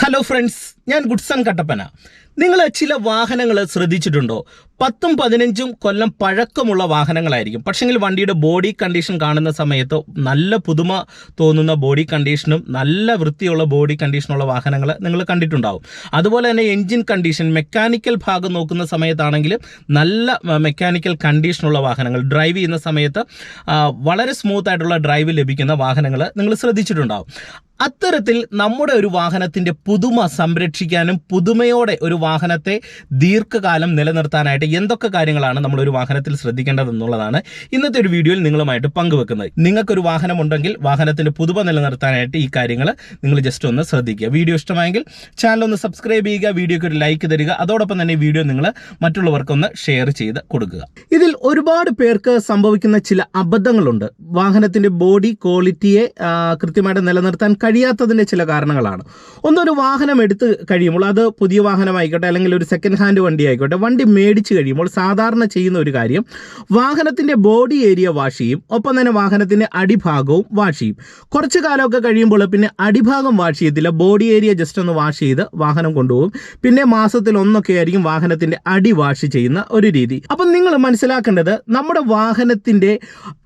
Hello friends ഞാൻ Goodson Kattappana. നിങ്ങൾ ചില വാഹനങ്ങൾ ശ്രദ്ധിച്ചിട്ടുണ്ടോ? പത്തും പതിനഞ്ചും കൊല്ലം പഴക്കമുള്ള വാഹനങ്ങളായിരിക്കും. പക്ഷെങ്കിൽ വണ്ടിയുടെ ബോഡി കണ്ടീഷൻ കാണുന്ന സമയത്ത് നല്ല പുതുമ തോന്നുന്ന ബോഡി കണ്ടീഷനും നല്ല വൃത്തിയുള്ള ബോഡി കണ്ടീഷനുള്ള വാഹനങ്ങൾ നിങ്ങൾ കണ്ടിട്ടുണ്ടാവും. അതുപോലെ തന്നെ എൻജിൻ കണ്ടീഷൻ മെക്കാനിക്കൽ ഭാഗം നോക്കുന്ന സമയത്താണെങ്കിലും നല്ല മെക്കാനിക്കൽ കണ്ടീഷനുള്ള വാഹനങ്ങൾ ഡ്രൈവ് ചെയ്യുന്ന സമയത്ത് വളരെ സ്മൂത്ത് ആയിട്ടുള്ള ഡ്രൈവ് ലഭിക്കുന്ന വാഹനങ്ങൾ നിങ്ങൾ ശ്രദ്ധിച്ചിട്ടുണ്ടാവും. അത്തരത്തിൽ നമ്മുടെ ഒരു വാഹനത്തിന്റെ പുതുമ സംരക്ഷിക്കാനും പുതുമയോടെ ഒരു വാഹനത്തെ ദീർഘകാലം നിലനിർത്താനായിട്ട് എന്തൊക്കെ കാര്യങ്ങളാണ് നമ്മൾ ഒരു വാഹനത്തിൽ ശ്രദ്ധിക്കേണ്ടതെന്നുള്ളതാണ് ഇന്നത്തെ ഒരു വീഡിയോയിൽ നിങ്ങളുമായിട്ട് പങ്കുവെക്കുന്നത്. നിങ്ങൾക്കൊരു വാഹനം ഉണ്ടെങ്കിൽ വാഹനത്തിന്റെ പുതുമ നിലനിർത്താനായിട്ട് ഈ കാര്യങ്ങൾ നിങ്ങൾ ജസ്റ്റ് ഒന്ന് ശ്രദ്ധിക്കുക. വീഡിയോ ഇഷ്ടമായെങ്കിൽ ചാനൽ ഒന്ന് സബ്സ്ക്രൈബ് ചെയ്യുക വീഡിയോക്ക് ഒരു ലൈക്ക് തരിക. അതോടൊപ്പം തന്നെ ഈ വീഡിയോ നിങ്ങൾ മറ്റുള്ളവർക്കൊന്ന് ഷെയർ ചെയ്ത് കൊടുക്കുക. ഇതിൽ ഒരുപാട് പേർക്ക് സംഭവിക്കുന്ന ചില അബദ്ധങ്ങളുണ്ട്. വാഹനത്തിന്റെ ബോഡി ക്വാളിറ്റിയെ കൃത്യമായിട്ട് നിലനിർത്താൻ കഴിയാത്തതിന്റെ ചില കാരണങ്ങളാണ്. ഒന്നൊരു വാഹനം എടുത്ത് കഴിയുമ്പോൾ അത് പുതിയ വാഹനമായിക്കോട്ടെ അല്ലെങ്കിൽ ഒരു സെക്കൻഡ് ഹാൻഡ് വണ്ടി ആയിക്കോട്ടെ വണ്ടി മേടിച്ച് കഴിയുമ്പോൾ സാധാരണ ചെയ്യുന്ന ഒരു കാര്യം വാഹനത്തിന്റെ ബോഡി ഏരിയ വാഷ് ചെയ്യും ഒപ്പം തന്നെ വാഹനത്തിന്റെ അടിഭാഗവും വാഷ് ചെയ്യും. കുറച്ച് കാലമൊക്കെ കഴിയുമ്പോൾ പിന്നെ അടിഭാഗം വാഷ് ചെയ്യത്തില്ല ബോഡി ഏരിയ ജസ്റ്റ് ഒന്ന് വാഷ് ചെയ്ത് വാഹനം കൊണ്ടുപോകും. പിന്നെ മാസത്തിൽ ഒന്നൊക്കെ ആയിരിക്കും വാഹനത്തിന്റെ അടി വാഷ് ചെയ്യുന്ന ഒരു രീതി. അപ്പം നിങ്ങൾ മനസ്സിലാക്കേണ്ടത് നമ്മുടെ വാഹനത്തിന്റെ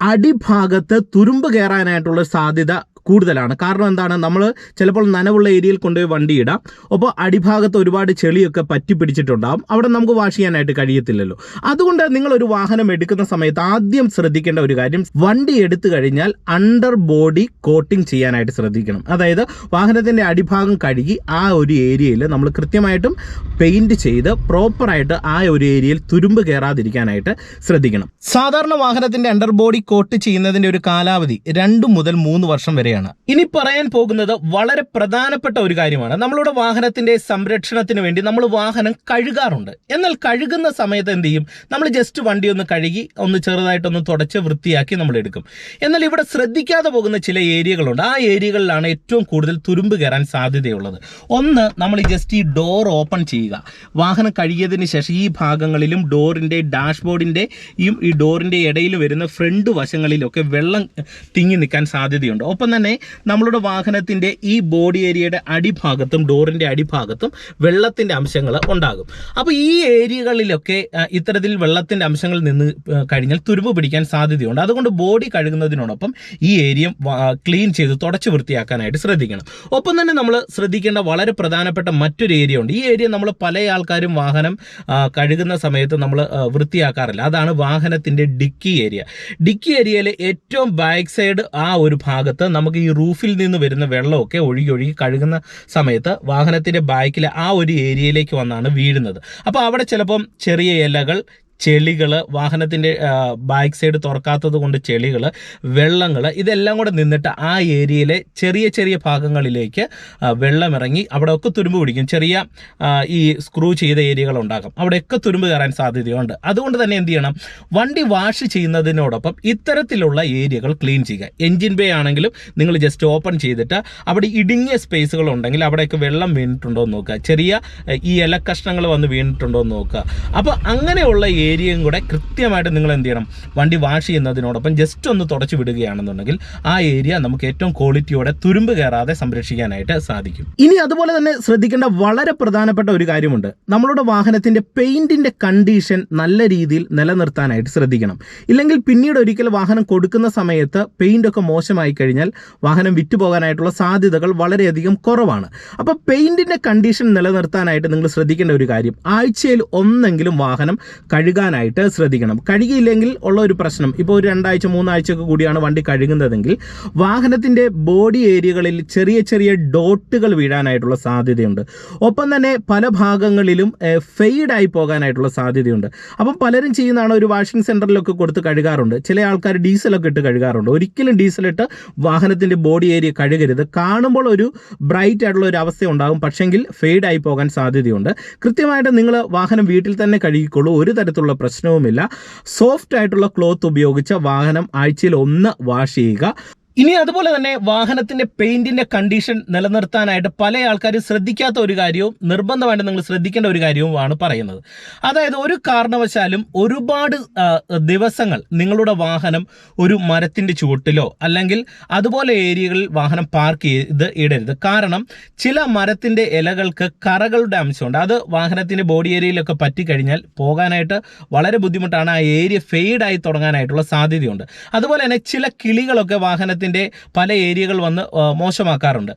അടിഭാഗത്ത് തുരുമ്പ് കയറാനായിട്ടുള്ള സാധ്യത കൂടുതലാണ്. കാരണം എന്താണ്? നമ്മൾ ചിലപ്പോൾ നനവുള്ള ഏരിയയിൽ കൊണ്ടുപോയി വണ്ടി ഇടാം. അപ്പോൾ അടിഭാഗത്ത് ഒരുപാട് ചെളിയൊക്കെ പറ്റി പിടിച്ചിട്ടുണ്ടാകും അവിടെ നമുക്ക് വാഷ് ചെയ്യാനായിട്ട് കഴിയത്തില്ലല്ലോ. അതുകൊണ്ട് നിങ്ങൾ ഒരു വാഹനം എടുക്കുന്ന സമയത്ത് ആദ്യം ശ്രദ്ധിക്കേണ്ട ഒരു കാര്യം വണ്ടി എടുത്തു കഴിഞ്ഞാൽ അണ്ടർ ബോഡി കോട്ടിംഗ് ചെയ്യാനായിട്ട് ശ്രദ്ധിക്കണം. അതായത് വാഹനത്തിന്റെ അടിഭാഗം കഴുകി ആ ഒരു ഏരിയയിൽ നമ്മൾ കൃത്യമായിട്ടും പെയിന്റ് ചെയ്ത് പ്രോപ്പറായിട്ട് ആ ഒരു ഏരിയയിൽ തുരുമ്പ് കയറാതിരിക്കാനായിട്ട് ശ്രദ്ധിക്കണം. സാധാരണ വാഹനത്തിന്റെ അണ്ടർ ബോഡി കോട്ട് ചെയ്യുന്നതിന്റെ ഒരു കാലാവധി രണ്ട് മുതൽ മൂന്ന് വർഷം വരെയാണ് ഇനി പറയാൻ പോകുന്നത് വളരെ പ്രധാനപ്പെട്ട ഒരു കാര്യമാണ്. നമ്മളുടെ വാഹനത്തിന്റെ സംരക്ഷണത്തിന് വേണ്ടി നമ്മൾ വാഹനം കഴുകാറുണ്ട്. എന്നാൽ കഴുകുന്ന സമയത്ത് എന്ത് ചെയ്യും? നമ്മൾ ജസ്റ്റ് വണ്ടി ഒന്ന് കഴുകി ഒന്ന് ചെറുതായിട്ടൊന്ന് തുടച്ച് വൃത്തിയാക്കി നമ്മൾ എടുക്കും. എന്നാൽ ഇവിടെ ശ്രദ്ധിക്കാതെ പോകുന്ന ചില ഏരിയകളുണ്ട്. ആ ഏരിയകളിലാണ് ഏറ്റവും കൂടുതൽ തുരുമ്പ് കയറാൻ സാധ്യതയുള്ളത്. ഒന്ന് നമ്മൾ ജസ്റ്റ് ഈ ഡോർ ഓപ്പൺ ചെയ്യുക. വാഹനം കഴുകിയതിന് ശേഷം ഈ ഭാഗങ്ങളിലും ഡോറിന്റെ ഡാഷ്ബോർഡിന്റെ ഈ ഡോറിന്റെ ഇടയിൽ വരുന്ന ഫ്രണ്ട് വശങ്ങളിലൊക്കെ വെള്ളം തിങ്ങി നിൽക്കാൻ സാധ്യതയുണ്ട്. ഒപ്പം തന്നെ നമ്മളുടെ വാഹനത്തിന്റെ ഈ ബോഡി ഏരിയയുടെ അടിഭാഗത്തും ഡോറിന്റെ അടിഭാഗത്തും വെള്ളത്തിന്റെ അംശങ്ങൾ ഉണ്ടാകും. അപ്പോൾ ഈ ഏരിയകളിലൊക്കെ ഇത്തരത്തിൽ വെള്ളത്തിന്റെ അംശങ്ങൾ നിന്ന് കഴിഞ്ഞാൽ തുരുമ്പ് പിടിക്കാൻ സാധ്യതയുണ്ട്. അതുകൊണ്ട് ബോഡി കഴുകുന്നതിനോടൊപ്പം ഈ ഏരിയ ക്ലീൻ ചെയ്ത് തുടച്ച് വൃത്തിയാക്കാനായിട്ട് ശ്രദ്ധിക്കണം. ഒപ്പം തന്നെ നമ്മൾ ശ്രദ്ധിക്കേണ്ട വളരെ പ്രധാനപ്പെട്ട മറ്റൊരു ഏരിയ ഉണ്ട്. ഈ ഏരിയ നമ്മൾ പല ആൾക്കാരും വാഹനം കഴുകുന്ന സമയത്ത് നമ്മൾ വൃത്തിയാക്കാറില്ല. അതാണ് വാഹനത്തിന്റെ ഡിക്കി ഏരിയ ഡിക്കി ഏരിയയിലെ ഏറ്റവും ബാക്ക് സൈഡ് ആ ഒരു ഭാഗത്ത് നമുക്ക് ഈ റൂഫിൽ നിന്ന് വരുന്ന വെള്ളമൊക്കെ ഒഴുകി ഒഴുകി കഴുകുന്ന സമയത്ത് വാഹനത്തിന്റെ ബാക്കിലെ ആ ഒരു ഏരിയയിലേക്ക് വന്നാണ് വീഴുന്നത്. അപ്പോൾ അവിടെ ചിലപ്പം ചെറിയ ഇലകൾ ചെളികൾ വാഹനത്തിന്റെ ബാക്ക് സൈഡ് തുറക്കാത്തത് കൊണ്ട് ചെളികൾ വെള്ളങ്ങൾ ഇതെല്ലാം കൂടെ നിന്നിട്ട് ആ ഏരിയയിലെ ചെറിയ ചെറിയ ഭാഗങ്ങളിലേക്ക് വെള്ളം ഇറങ്ങി അവിടെയൊക്കെ തുരുമ്പ് പിടിക്കും. ചെറിയ ഈ സ്ക്രൂ ചെയ്ത ഏരിയകൾ ഉണ്ടാകും അവിടെയൊക്കെ തുരുമ്പ് കയറാൻ സാധ്യതയുണ്ട്. അതുകൊണ്ട് തന്നെ എന്ത് ചെയ്യണം? വണ്ടി വാഷ് ചെയ്യുന്നതിനോടൊപ്പം ഇത്തരത്തിലുള്ള ഏരിയകൾ ക്ലീൻ ചെയ്യുക. എൻജിൻ ബേ ആണെങ്കിലും നിങ്ങൾ ജസ്റ്റ് ഓപ്പൺ ചെയ്തിട്ട് അവിടെ ഇടുങ്ങിയ സ്പേസുകൾ ഉണ്ടെങ്കിൽ അവിടെയൊക്കെ വെള്ളം വീണിട്ടുണ്ടോ എന്ന് നോക്കുക. ചെറിയ ഈ ഇല കഷ്ണങ്ങൾ വന്ന് വീണിട്ടുണ്ടോ എന്ന് നോക്കുക. അപ്പോൾ അങ്ങനെയുള്ള ഏരിയയും കൂടെ കൃത്യമായിട്ട് നിങ്ങൾ എന്ത് ചെയ്യണം വണ്ടി വാഷ് ചെയ്യുന്നതിനോടൊപ്പം ജസ്റ്റ് ഒന്ന് തുടച്ചു വിടുകയാണെന്നുണ്ടെങ്കിൽ ആ ഏരിയ നമുക്ക് ഏറ്റവും ക്വാളിറ്റിയോടെ തുരുമ്പ് കയറാതെ സംരക്ഷിക്കാനായിട്ട് സാധിക്കും. ഇനി അതുപോലെ തന്നെ ശ്രദ്ധിക്കേണ്ട വളരെ പ്രധാനപ്പെട്ട ഒരു കാര്യമുണ്ട്. നമ്മളുടെ വാഹനത്തിന്റെ പെയിന്റിന്റെ കണ്ടീഷൻ നല്ല രീതിയിൽ നിലനിർത്താനായിട്ട് ശ്രദ്ധിക്കണം. ഇല്ലെങ്കിൽ പിന്നീട് ഒരിക്കൽ വാഹനം കൊടുക്കുന്ന സമയത്ത് പെയിന്റ് ഒക്കെ മോശമായി കഴിഞ്ഞാൽ വാഹനം വിറ്റുപോകാനായിട്ടുള്ള സാധ്യതകൾ വളരെയധികം കുറവാണ്. അപ്പോൾ പെയിന്റിന്റെ കണ്ടീഷൻ നിലനിർത്താനായിട്ട് നിങ്ങൾ ശ്രദ്ധിക്കേണ്ട ഒരു കാര്യം ആഴ്ചയിൽ ഒന്നെങ്കിലും വാഹനം കഴുകാനായിട്ട് ശ്രദ്ധിക്കണം. കഴുകിയില്ലെങ്കിൽ ഉള്ള ഒരു പ്രശ്നം. ഇപ്പോൾ ഒരു രണ്ടാഴ്ച മൂന്നാഴ്ചയൊക്കെ കൂടിയാണ് വണ്ടി കഴുകുന്നതെങ്കിൽ വാഹനത്തിന്റെ ബോഡി ഏരിയകളിൽ ചെറിയ ചെറിയ ഡോട്ടുകൾ വീഴാനായിട്ടുള്ള സാധ്യതയുണ്ട്. ഒപ്പം തന്നെ പല ഭാഗങ്ങളിലും ഫെയ്ഡായി പോകാനായിട്ടുള്ള സാധ്യതയുണ്ട്. അപ്പം പലരും ചെയ്യുന്നതാണ് ഒരു വാഷിംഗ് സെന്ററിലൊക്കെ കൊടുത്ത് കഴുകാറുണ്ട്. ചില ആൾക്കാർ ഡീസലൊക്കെ ഇട്ട് കഴുകാറുണ്ട്. ഒരിക്കലും ഡീസലിട്ട് വാഹനത്തിന്റെ ബോഡി ഏരിയ കഴുകരുത്. കാണുമ്പോൾ ഒരു ബ്രൈറ്റ് ആയിട്ടുള്ള ഒരു അവസ്ഥ ഉണ്ടാകും. പക്ഷെങ്കിൽ ഫെയ്ഡ് ആയി പോകാൻ സാധ്യതയുണ്ട്. കൃത്യമായിട്ട് നിങ്ങൾ വാഹനം വീട്ടിൽ തന്നെ കഴുകിക്കോളൂ. ഒരു തരത്തിലുള്ള പ്രശ്നവുമില്ല. സോഫ്റ്റ് ആയിട്ടുള്ള ക്ലോത്ത് ഉപയോഗിച്ച് വാഹനം ആഴ്ചയിൽ ഒന്ന് വാഷ് ചെയ്യുക. ഇനി അതുപോലെ തന്നെ വാഹനത്തിന്റെ പെയിന്റിന്റെ കണ്ടീഷൻ നിലനിർത്താനായിട്ട് പല ആൾക്കാരും ശ്രദ്ധിക്കാത്ത ഒരു കാര്യവും നിർബന്ധമായിട്ട് നിങ്ങൾ ശ്രദ്ധിക്കേണ്ട ഒരു കാര്യവുമാണ് പറയുന്നത്. അതായത് ഒരു കാരണവശാലും ഒരുപാട് ദിവസങ്ങൾ നിങ്ങളുടെ വാഹനം ഒരു മരത്തിന്റെ ചുവട്ടിലോ അല്ലെങ്കിൽ അതുപോലെ ഏരിയകളിൽ വാഹനം പാർക്ക് ചെയ്ത് ഇടരുത്. കാരണം ചില മരത്തിന്റെ ഇലകൾക്ക് കറകളുടെ അംശമുണ്ട്. അത് വാഹനത്തിന്റെ ബോഡി ഏരിയയിലൊക്കെ പറ്റിക്കഴിഞ്ഞാൽ പോകാനായിട്ട് വളരെ ബുദ്ധിമുട്ടാണ്. ആ ഏരിയ ഫെയ്ഡായി തുടങ്ങാനായിട്ടുള്ള സാധ്യതയുണ്ട്. അതുപോലെ തന്നെ ചില കിളികളൊക്കെ വാഹനത്തിന്റെ പല ഏരിയകൾ വന്ന് മോശമാക്കാറുണ്ട്.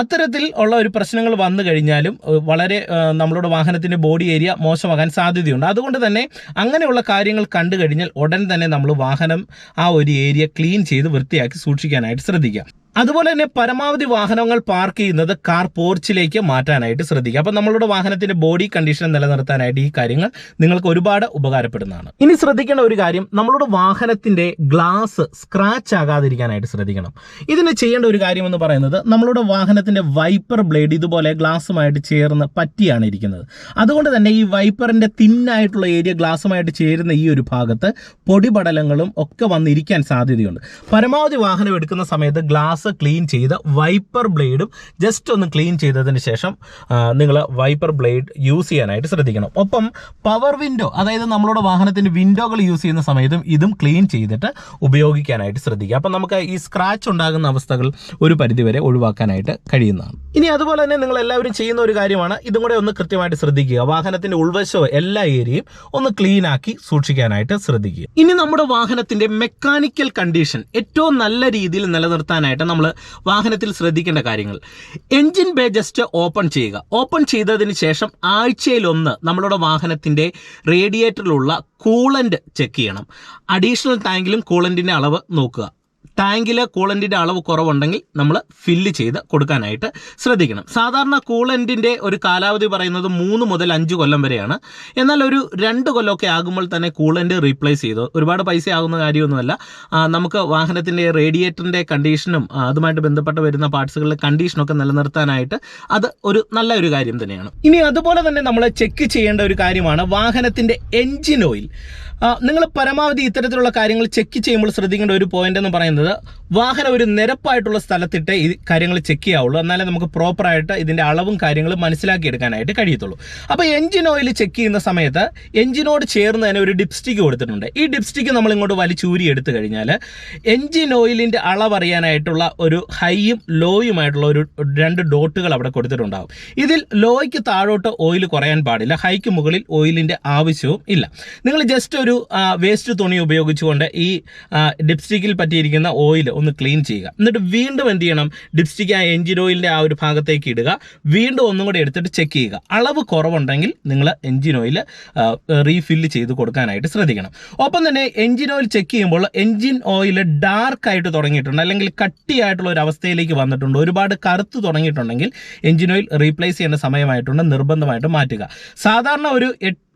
അത്തരത്തിൽ ഉള്ള ഒരു പ്രശ്നങ്ങൾ വന്നു കഴിഞ്ഞാലും വളരെ നമ്മളുടെ വാഹനത്തിന്റെ ബോഡി ഏരിയ മോശമാകാൻ സാധ്യതയുണ്ട്. അതുകൊണ്ട് തന്നെ അങ്ങനെയുള്ള കാര്യങ്ങൾ കണ്ടു കഴിഞ്ഞാൽ ഉടൻ തന്നെ നമ്മൾ വാഹനം ആ ഒരു ഏരിയ ക്ലീൻ ചെയ്ത് വൃത്തിയാക്കി സൂക്ഷിക്കാനായിട്ട് ശ്രദ്ധിക്കുക അതുപോലെ തന്നെ പരമാവധി വാഹനങ്ങൾ പാർക്ക് ചെയ്യുന്നത് കാർ പോർച്ചിലേക്ക് മാറ്റാനായിട്ട് ശ്രദ്ധിക്കുക അപ്പം നമ്മളുടെ വാഹനത്തിന്റെ ബോഡി കണ്ടീഷൻ നിലനിർത്താനായിട്ട് ഈ കാര്യങ്ങൾ നിങ്ങൾക്ക് ഒരുപാട് ഉപകാരപ്പെടുന്നതാണ്. ഇനി ശ്രദ്ധിക്കേണ്ട ഒരു കാര്യം നമ്മളുടെ വാഹനത്തിന്റെ ഗ്ലാസ് സ്ക്രാച്ച് ആകാതിരിക്കാനായിട്ട് ശ്രദ്ധിക്കണം. ഇതിന് ചെയ്യേണ്ട ഒരു കാര്യമെന്ന് പറയുന്നത് നമ്മളുടെ വാഹനത്തിന്റെ വൈപ്പർ ബ്ലേഡ് ഇതുപോലെ ഗ്ലാസ്സുമായിട്ട് ചേർന്ന് പറ്റിയാണ് ഇരിക്കുന്നത്. അതുകൊണ്ട് തന്നെ ഈ വൈപ്പറിന്റെ തിന്നായിട്ടുള്ള ഏരിയ ഗ്ലാസ്സുമായിട്ട് ചേരുന്ന ഈ ഒരു ഭാഗത്ത് പൊടിപടലങ്ങളും ഒക്കെ വന്നിരിക്കാൻ സാധ്യതയുണ്ട്. പരമാവധി വാഹനം എടുക്കുന്ന സമയത്ത് ഗ്ലാസ് ക്ലീൻ ചെയ്ത് വൈപ്പർ ബ്ലേഡും ജസ്റ്റ് ഒന്ന് ക്ലീൻ ചെയ്തതിന് ശേഷം നിങ്ങൾ വൈപ്പർ ബ്ലേഡ് യൂസ് ചെയ്യാനായിട്ട് ശ്രദ്ധിക്കണം. ഒപ്പം പവർ വിൻഡോ അതായത് നമ്മളുടെ വാഹനത്തിന്റെ വിൻഡോകൾ യൂസ് ചെയ്യുന്ന സമയത്തും ഇതും ക്ലീൻ ചെയ്തിട്ട് ഉപയോഗിക്കാനായിട്ട് ശ്രദ്ധിക്കുക. അപ്പം നമുക്ക് ഈ സ്ക്രാച്ച് ഉണ്ടാകുന്ന അവസ്ഥകൾ ഒരു പരിധിവരെ ഒഴിവാക്കാനായിട്ട് കഴിയുന്നതാണ്. ഇനി അതുപോലെ തന്നെ നിങ്ങൾ എല്ലാവരും ചെയ്യുന്ന ഒരു കാര്യമാണ്. ഇതും കൂടെ ഒന്ന് കൃത്യമായിട്ട് ശ്രദ്ധിക്കുക. വാഹനത്തിന്റെ ഉൾവശോ എല്ലാ ഏരിയയും ഒന്ന് ക്ലീൻ ആക്കി സൂക്ഷിക്കാനായിട്ട് ശ്രദ്ധിക്കുക. ഇനി നമ്മുടെ വാഹനത്തിന്റെ മെക്കാനിക്കൽ കണ്ടീഷൻ ഏറ്റവും നല്ല രീതിയിൽ നിലനിർത്താനായിട്ട് നമ്മൾ വാഹനത്തിൽ ശ്രദ്ധിക്കേണ്ട കാര്യങ്ങൾ. എഞ്ചിൻ ബേ ജസ്റ്റ് ഓപ്പൺ ചെയ്യുക. ഓപ്പൺ ചെയ്തതിന് ശേഷം ആഴ്ചയിലൊന്ന് നമ്മളുടെ വാഹനത്തിന്റെ റേഡിയേറ്ററിലുള്ള കൂളന്റ് ചെക്ക് ചെയ്യണം. അഡീഷണൽ ടാങ്കിലും കൂളന്റിന്റെ അളവ് നോക്കുക. ടാങ്കിൽ കൂളന്റിന്റെ അളവ് കുറവുണ്ടെങ്കിൽ നമ്മൾ ഫില്ല് ചെയ്ത് കൊടുക്കാനായിട്ട് ശ്രദ്ധിക്കണം. സാധാരണ കൂളന്റിന്റെ ഒരു കാലാവധി പറയുന്നത് മൂന്ന് മുതൽ അഞ്ച് കൊല്ലം വരെയാണ്. എന്നാൽ ഒരു രണ്ട് കൊല്ലമൊക്കെ ആകുമ്പോൾ തന്നെ കൂളന്റ് റീപ്ലേസ് ചെയ്തു ഒരുപാട് പൈസ ആകുന്ന കാര്യമൊന്നുമല്ല. നമുക്ക് വാഹനത്തിന്റെ റേഡിയേറ്ററിന്റെ കണ്ടീഷനും അതുമായിട്ട് ബന്ധപ്പെട്ട് വരുന്ന പാർട്സുകളുടെ കണ്ടീഷനൊക്കെ നിലനിർത്താനായിട്ട് അത് ഒരു നല്ല ഒരു കാര്യം തന്നെയാണ്. ഇനി അതുപോലെ തന്നെ നമ്മൾ ചെക്ക് ചെയ്യേണ്ട ഒരു കാര്യമാണ് വാഹനത്തിന്റെ എൻജിൻ ഓയിൽ നിങ്ങൾ പരമാവധി ഇത്തരത്തിലുള്ള കാര്യങ്ങൾ ചെക്ക് ചെയ്യുമ്പോൾ ശ്രദ്ധിക്കേണ്ട ഒരു പോയിന്റ് എന്ന് പറയുന്നത് വാഹനം ഒരു നിരപ്പായിട്ടുള്ള സ്ഥലത്തിട്ട് ഈ കാര്യങ്ങൾ ചെക്ക് ചെയ്യാവുള്ളൂ. എന്നാലേ നമുക്ക് പ്രോപ്പറായിട്ട് ഇതിന്റെ അളവും കാര്യങ്ങളും മനസ്സിലാക്കിയെടുക്കാനായിട്ട് കഴിയത്തുള്ളൂ. അപ്പോൾ എഞ്ചിൻ ഓയിൽ ചെക്ക് ചെയ്യുന്ന സമയത്ത് എഞ്ചിനോട് ചേർന്ന് തന്നെ ഒരു ഡിപ്സ്റ്റിക്ക് കൊടുത്തിട്ടുണ്ട്. ഈ ഡിപ്സ്റ്റിക്ക് നമ്മൾ ഇങ്ങോട്ട് വലിച്ചൂരി എടുത്തു കഴിഞ്ഞാൽ എഞ്ചിൻ ഓയിലിന്റെ അളവറിയാനായിട്ടുള്ള ഒരു ഹൈയും ലോയുമായിട്ടുള്ള ഒരു രണ്ട് ഡോട്ടുകൾ അവിടെ കൊടുത്തിട്ടുണ്ടാവും. ഇതിൽ ലോയ്ക്ക് താഴോട്ട് ഓയിൽ കുറയാൻ പാടില്ല. ഹൈക്ക് മുകളിൽ ഓയിലിന്റെ ആവശ്യവും ഇല്ല. നിങ്ങൾ ജസ്റ്റ് ഒരു വേസ്റ്റ് തുണി ഉപയോഗിച്ചുകൊണ്ട് ഈ ഡിപ്സ്റ്റിക്കിൽ പറ്റിയിരിക്കുന്ന ഓയിൽ ഒന്ന് ക്ലീൻ ചെയ്യുക. എന്നിട്ട് വീണ്ടും എന്ത് ചെയ്യണം? ഡിപ്സ്റ്റിക്ക് ആ എഞ്ചിൻ ഓയിലിന്റെ ആ ഒരു ഭാഗത്തേക്ക് ഇടുക. വീണ്ടും ഒന്നും കൂടി എടുത്തിട്ട് ചെക്ക് ചെയ്യുക. അളവ് കുറവുണ്ടെങ്കിൽ നിങ്ങൾ എഞ്ചിൻ ഓയിൽ റീഫില്ല് ചെയ്ത് കൊടുക്കാനായിട്ട് ശ്രദ്ധിക്കണം. ഒപ്പം തന്നെ എഞ്ചിൻ ഓയിൽ ചെക്ക് ചെയ്യുമ്പോൾ എഞ്ചിൻ ഓയിൽ ഡാർക്ക് ആയിട്ട് തുടങ്ങിയിട്ടുണ്ട്. അല്ലെങ്കിൽ കട്ടിയായിട്ടുള്ള ഒരു അവസ്ഥയിലേക്ക് വന്നിട്ടുണ്ട്. ഒരുപാട് കറുത്ത് തുടങ്ങിയിട്ടുണ്ടെങ്കിൽ എഞ്ചിൻ ഓയിൽ റീപ്ലേസ് ചെയ്യേണ്ട സമയമായിട്ടുണ്ട്. നിർബന്ധമായിട്ട് മാറ്റുക. സാധാരണ ഒരു എട്ട്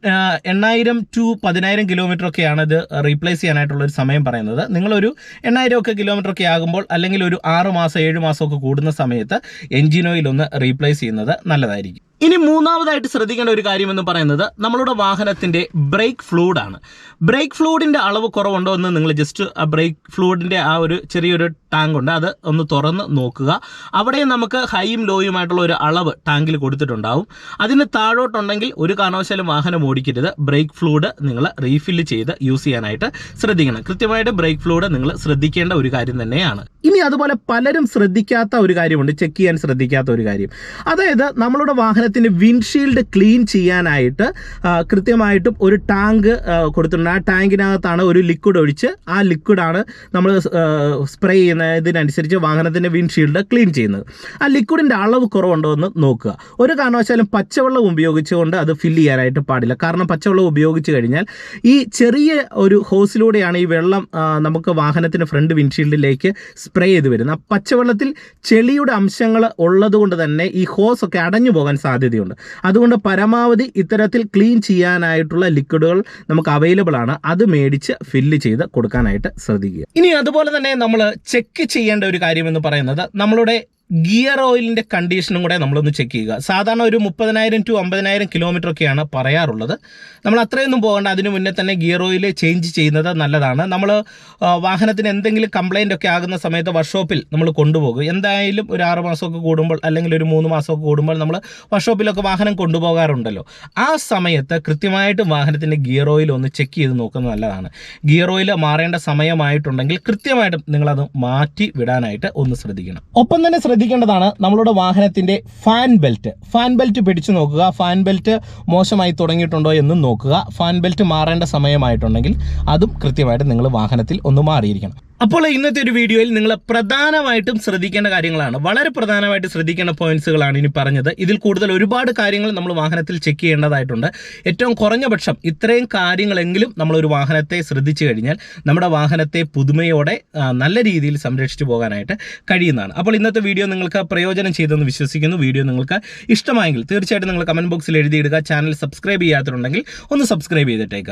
എണ്ണായിരം ടു പതിനായിരം കിലോമീറ്റർ ഒക്കെയാണ് ഇത് റീപ്ലേസ് ചെയ്യാനായിട്ടുള്ള ഒരു സമയം പറയുന്നത്. നിങ്ങളൊരു എണ്ണായിരം ഒക്കെ കിലോമീറ്റർ ഒക്കെ ആകുമ്പോൾ അല്ലെങ്കിൽ ഒരു ആറ് മാസം ഏഴ് മാസം ഒക്കെ കൂടുന്ന സമയത്ത് എഞ്ചിൻ ഓയിൽ ഒന്ന് റീപ്ലേസ് ചെയ്യുന്നത് നല്ലതായിരിക്കും. ഇനി മൂന്നാമതായിട്ട് ശ്രദ്ധിക്കേണ്ട ഒരു കാര്യം എന്ന് പറയുന്നത് നമ്മളുടെ വാഹനത്തിന്റെ ബ്രേക്ക് ഫ്ലൂഡാണ് ബ്രേക്ക് ഫ്ലൂഡിന്റെ അളവ് കുറവുണ്ടോ എന്ന് നിങ്ങൾ ജസ്റ്റ് ആ ബ്രേക്ക് ഫ്ലൂഡിന്റെ ആ ഒരു ചെറിയൊരു ടാങ്ക് ഉണ്ട്. അത് ഒന്ന് തുറന്ന് നോക്കുക. അവിടെ നമുക്ക് ഹൈയും ലോയുമായിട്ടുള്ള ഒരു അളവ് ടാങ്കിൽ കൊടുത്തിട്ടുണ്ടാവും. അതിന് താഴോട്ടുണ്ടെങ്കിൽ ഒരു കാരണവശാലും വാഹനം ഓടിക്കരുത്. ബ്രേക്ക് ഫ്ലൂഡ് നിങ്ങൾ റീഫില്ല് ചെയ്ത് യൂസ് ചെയ്യാനായിട്ട് ശ്രദ്ധിക്കണം. കൃത്യമായിട്ട് ബ്രേക്ക് ഫ്ലൂഡ് നിങ്ങൾ ശ്രദ്ധിക്കേണ്ട ഒരു കാര്യം തന്നെയാണ്. ഇനി അതുപോലെ പലരും ശ്രദ്ധിക്കാത്ത ഒരു കാര്യമുണ്ട്. ചെക്ക് ചെയ്യാൻ ശ്രദ്ധിക്കാത്ത ഒരു കാര്യം. അതായത് നമ്മളുടെ വാഹനത്തിന്റെ വിൻഷീൽഡ് ക്ലീൻ ചെയ്യാനായിട്ട് കൃത്യമായിട്ടും ഒരു ടാങ്ക് കൊടുത്തിട്ടുണ്ട്. ആ ടാങ്കിനകത്താണ് ഒരു ലിക്വിഡ് ഒഴിച്ച് ആ ലിക്വിഡാണ് നമ്മൾ സ്പ്രേ ചെയ്യുന്നതിനനുസരിച്ച് വാഹനത്തിന്റെ വിൻഷീൽഡ് ക്ലീൻ ചെയ്യുന്നത്. ആ ലിക്വിഡിന്റെ അളവ് കുറവുണ്ടോ എന്ന് നോക്കുക. ഒരു കാരണവശാലും പച്ചവെള്ളം ഉപയോഗിച്ചുകൊണ്ട് അത് ഫില്ല് ചെയ്യാനായിട്ട് പാടില്ല. കാരണം പച്ചവെള്ളം ഉപയോഗിച്ച് കഴിഞ്ഞാൽ ഈ ചെറിയ ഒരു ഹോസിലൂടെയാണ് ഈ വെള്ളം നമുക്ക് വാഹനത്തിന്റെ ഫ്രണ്ട് വിൻഷീൽഡിലേക്ക് സ്പ്രേ ചെയ്ത് വരുന്നത്. ആ പച്ചവെള്ളത്തിൽ ചെളിയുടെ അംശങ്ങൾ ഉള്ളതുകൊണ്ട് തന്നെ ഈ ഹോസ് ഒക്കെ അടഞ്ഞു പോകാൻ സാധ്യതയുണ്ട്. അതുകൊണ്ട് പരമാവധി ഇത്തരത്തിൽ ക്ലീൻ ചെയ്യാനായിട്ടുള്ള ലിക്വിഡുകൾ നമുക്ക് അവൈലബിൾ ആണ്. അത് മേടിച്ച് ഫില്ല് ചെയ്ത് കൊടുക്കാനായിട്ട് ശ്രദ്ധിക്കുക. ഇനി അതുപോലെ തന്നെ നമ്മൾ ചെക്ക് ചെയ്യേണ്ട ഒരു കാര്യം എന്ന് പറയുന്നത് നമ്മളുടെ ഗിയർ ഓയിലിന്റെ കണ്ടീഷനും കൂടെ നമ്മളൊന്ന് ചെക്ക് ചെയ്യുക. സാധാരണ ഒരു മുപ്പതിനായിരം ടു അമ്പതിനായിരം കിലോമീറ്റർ ഒക്കെയാണ് പറയാറുള്ളത്. നമ്മൾ അത്രയൊന്നും പോകേണ്ട അതിന് മുന്നേ തന്നെ ഗിയർ ഓയിൽ ചേഞ്ച് ചെയ്യുന്നത് നല്ലതാണ്. നമ്മൾ വാഹനത്തിന് എന്തെങ്കിലും കംപ്ലൈന്റ് ഒക്കെ ആകുന്ന സമയത്ത് വർക്ക്ഷോപ്പിൽ നമ്മൾ കൊണ്ടുപോകും. എന്തായാലും ഒരു ആറ് മാസമൊക്കെ കൂടുമ്പോൾ അല്ലെങ്കിൽ ഒരു മൂന്ന് മാസമൊക്കെ കൂടുമ്പോൾ നമ്മൾ വർക്ക്ഷോപ്പിലൊക്കെ വാഹനം കൊണ്ടുപോകാറുണ്ടല്ലോ. ആ സമയത്ത് കൃത്യമായിട്ട് വാഹനത്തിന്റെ ഗിയർ ഓയിൽ ഒന്ന് ചെക്ക് ചെയ്ത് നോക്കുന്നത് നല്ലതാണ്. ഗിയർ ഓയിൽ മാറേണ്ട സമയമായിട്ടുണ്ടെങ്കിൽ കൃത്യമായിട്ടും നിങ്ങളത് മാറ്റി വിടാനായിട്ട് ഒന്ന് ശ്രദ്ധിക്കണം. ഒപ്പം തന്നെ ശ്രദ്ധിക്കേണ്ടതാണ് നമ്മളുടെ വാഹനത്തിന്റെ ഫാൻ ബെൽറ്റ് ഫാൻ ബെൽറ്റ് പിടിച്ചു നോക്കുക. ഫാൻ ബെൽറ്റ് മോശമായി തുടങ്ങിയിട്ടുണ്ടോ എന്നും നോക്കുക. ഫാൻ ബെൽറ്റ് മാറേണ്ട സമയമായിട്ടുണ്ടെങ്കിൽ അതും കൃത്യമായിട്ട് നിങ്ങൾ വാഹനത്തിൽ ഒന്ന് മാറിയിരിക്കണം. അപ്പോൾ ഇന്നത്തെ ഒരു വീഡിയോയിൽ നിങ്ങൾ പ്രധാനമായിട്ടും ശ്രദ്ധിക്കേണ്ട കാര്യങ്ങളാണ്. വളരെ പ്രധാനമായിട്ട് ശ്രദ്ധിക്കേണ്ട പോയിന്റ്സുകളാണ് ഇനി പറഞ്ഞത്. ഇതിൽ കൂടുതൽ ഒരുപാട് കാര്യങ്ങൾ നമ്മൾ വാഹനത്തിൽ ചെക്ക് ചെയ്യേണ്ടതായിട്ടുണ്ട്. ഏറ്റവും കുറഞ്ഞ പക്ഷം ഇത്രയും കാര്യങ്ങളെങ്കിലും നമ്മൾ ഒരു വാഹനത്തെ ശ്രദ്ധിച്ചു കഴിഞ്ഞാൽ നമ്മുടെ വാഹനത്തെ പുതുമയോടെ നല്ല രീതിയിൽ സംരക്ഷിച്ചു പോകാനായിട്ട് കഴിയുന്നതാണ്. അപ്പോൾ ഇന്നത്തെ വീഡിയോ നിങ്ങൾക്ക് പ്രയോജനം ചെയ്തെന്ന് വിശ്വസിക്കുന്നു. വീഡിയോ നിങ്ങൾക്ക് ഇഷ്ടമായെങ്കിൽ തീർച്ചയായിട്ടും നിങ്ങൾ കമന്റ് ബോക്സിൽ എഴുതിയിടുക. ചാനൽ സബ്സ്ക്രൈബ് ചെയ്യാത്തിട്ടുണ്ടെങ്കിൽ ഒന്ന് സബ്സ്ക്രൈബ് ചെയ്തിട്ടേക്കുക